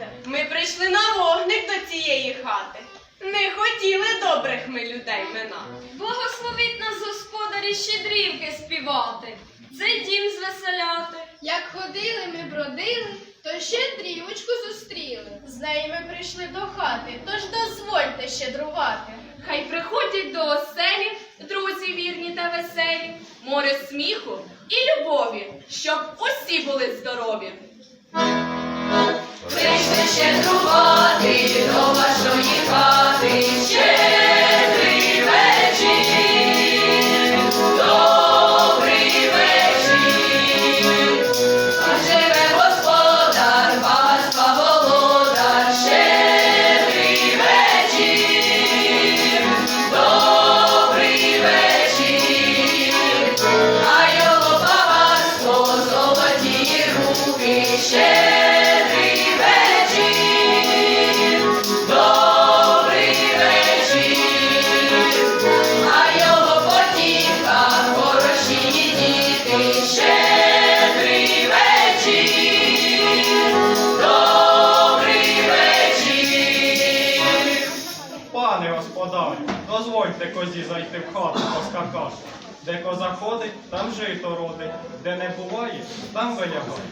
відчиняйте. Ми прийшли на вогник до цієї хати. Не хотіли добрих ми людей минати. Благословіть нас, господарі, щедрівки співати, цей дім звеселяти. Як ходили ми бродили, то щедрівочку зустріли. З нею ми прийшли до хати, тож дозвольте щедрувати. Хай приходять до оселі друзі вірні та веселі, море сміху і любові, щоб усі були здорові. Прийшли щедрувати дозвольте козі зайти в хату поскакати. Де коза ходить, там жито родить, де не буває, там вилягає.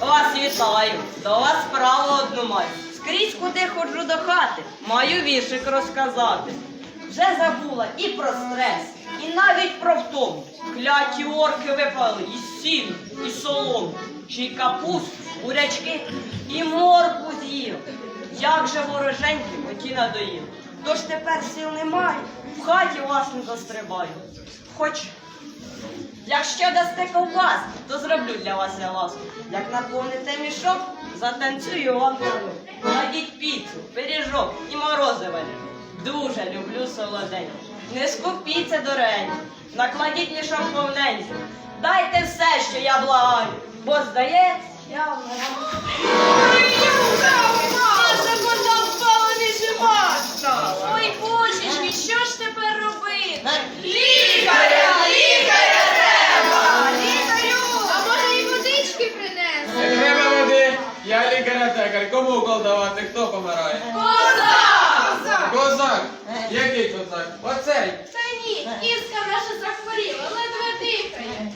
Вас вітаю, до вас справу одну маю. Скрізь куди ходжу до хати, маю віршик розказати. Вже забула і про стрес, і навіть про втому. Кляті орки випали і сіну, і солому, ще й капусту, бурячки і морку з'їв. Як же вороженьки оті надоїв. Тож тепер сил немає, в хаті вас не застрибаю. Хоч Якщо дасте ковбас, то зроблю для вас я ласку. Як наповните мішок, затанцюю вам. Кладіть піцу, пиріжок і морозиво. Дуже люблю солоденьке. Не скупіться дорогенькі, накладіть мішок повненький. Дайте все, що я благаю, бо здається, я. Ой, божечки, що ж тепер робити? Лікаря, лікаря треба! А може і водички принесли? Не треба води, я лікар-аптекар. Кому укол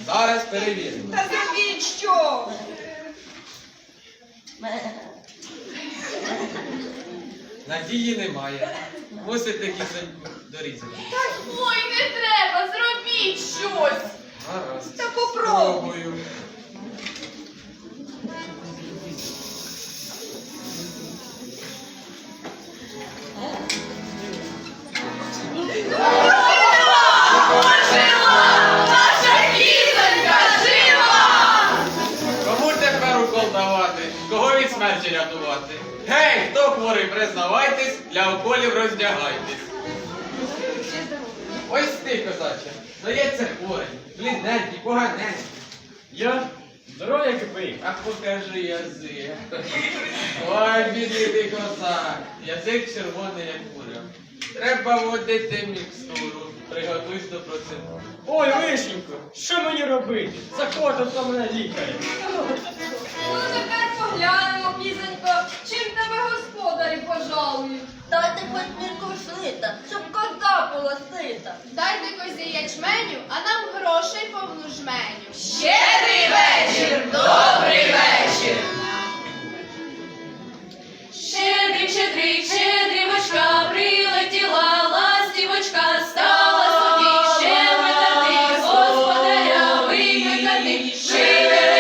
Зараз перевіримо. Та зробіть що? Надії немає. Мусите кисень дорізати. Ой, не треба, зробіть щось. Гаразд. Та попробуй. Пробую. Смерті рятувати? Гей, хто хворий, признавайтесь, для уколів роздягайтесь. Ось ти, козаче, здається хворий, блідненький, поганенький. Я здоров'я кипий. А покажи язик. Ой, бідний ти козак, язик червоний, як куря. Треба водити мікстуру, приготуйся до процедури. Ой, вишенько, що мені робити? За кого там мене лікаря? Ну тепер поглянемо, кізонько, чим тебе господарі пожалують. Дайте хоч мірку шлита, щоб кота була сита. Дайте козі ячменю, а нам грошей повну жменю. Щедрий вечір, добрий вечір. Spirit.